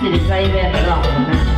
สีใจแวนหลอกนะ